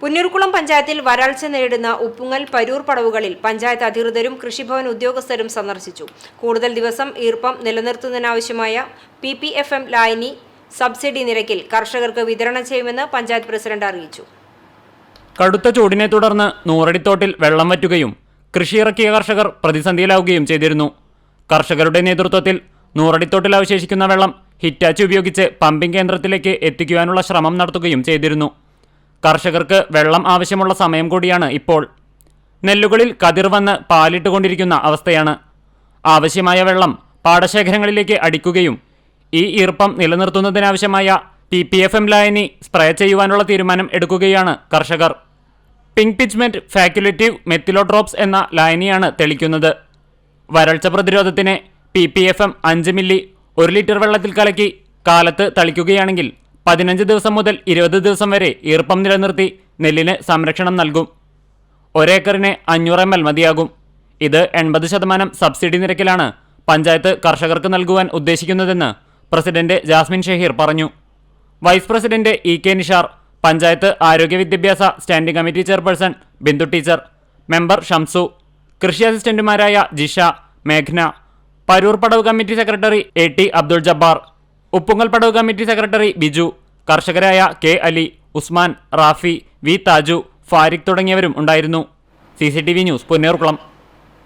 പുന്നൂർക്കുളം പഞ്ചായത്തിൽ വരൾച്ച നേരിടുന്ന ഉപ്പുങ്ങൽ പരൂർ പടവുകളിൽ പഞ്ചായത്ത് അധികൃതരും കൃഷിഭവൻ ഉദ്യോഗസ്ഥരും സന്ദർശിച്ചു. കൂടുതൽ ദിവസം ഈർപ്പം നിലനിർത്തുന്നതിനാവശ്യമായ പി പി എഫ് എം ലായനി സബ്സിഡി നിരക്കിൽ കർഷകർക്ക് വിതരണം ചെയ്യുമെന്ന് പഞ്ചായത്ത് പ്രസിഡന്റ് അറിയിച്ചു. കടുത്ത ചൂടിനെ തുടർന്ന് നൂറടിത്തോട്ടിൽ വെള്ളം വറ്റുകയും കൃഷിയിറക്കിയ കർഷകർ പ്രതിസന്ധിയിലാവുകയും ചെയ്തിരുന്നു. കർഷകരുടെ നേതൃത്വത്തിൽ നൂറടിത്തോട്ടിൽ അവശേഷിക്കുന്ന വെള്ളം ഹിറ്റാച്ച് ഉപയോഗിച്ച് പമ്പിംഗ് കേന്ദ്രത്തിലേക്ക് എത്തിക്കുവാനുള്ള ശ്രമം നടത്തുകയും ചെയ്തിരുന്നു. കർഷകർക്ക് വെള്ളം ആവശ്യമുള്ള സമയം കൂടിയാണ് ഇപ്പോൾ. നെല്ലുകളിൽ കതിർ വന്ന് പാലിട്ടുകൊണ്ടിരിക്കുന്ന അവസ്ഥയാണ്. ആവശ്യമായ വെള്ളം പാടശേഖരങ്ങളിലേക്ക് അടിക്കുകയും ഈ ഈർപ്പം നിലനിർത്തുന്നതിനാവശ്യമായ പി പി എഫ് എം ലായനി സ്പ്രേ ചെയ്യുവാനുള്ള തീരുമാനം എടുക്കുകയാണ് കർഷകർ. പിങ്ക് പിച്ച്മെന്റ് ഫാക്കുലേറ്റീവ് മെത്തിലോട്രോപ്സ് എന്ന ലായനിയാണ് തെളിക്കുന്നത്. വരൾച്ച പ്രതിരോധത്തിന് പി പി എഫ് എം അഞ്ച് മില്ലി ഒരു ലിറ്റർ വെള്ളത്തിൽ കലക്കി കാലത്ത് തളിക്കുകയാണെങ്കിൽ പതിനഞ്ച് ദിവസം മുതൽ ഇരുപത് ദിവസം വരെ ഈർപ്പം നിലനിർത്തി നെല്ലിന് സംരക്ഷണം നൽകും. ഒരേക്കറിന് അഞ്ഞൂറ് എം എൽ മതിയാകും. ഇത് എൺപത് ശതമാനം സബ്സിഡി നിരക്കിലാണ് പഞ്ചായത്ത് കർഷകർക്ക് നൽകുവാൻ ഉദ്ദേശിക്കുന്നതെന്ന് പ്രസിഡന്റ് ജാസ്മിൻ ഷഹീർ പറഞ്ഞു. Vice president E K Nishar panchayat ആരോഗ്യ വിദ്യാഭ്യാസ standing committee chairperson Bindu teacher member Shamsu കൃഷി അസിസ്റ്റന്റുമാരായ ജിഷ മേഘ്ന പരൂർ പടവ് committee secretary A T Abdul Jabbar Uppungal Padav committee secretary Biju കർഷകരായ കെ അലി ഉസ്മാൻ റാഫി വി താജു ഫാരിഖ് തുടങ്ങിയവരും ഉണ്ടായിരുന്നു. C news Ponnerkulam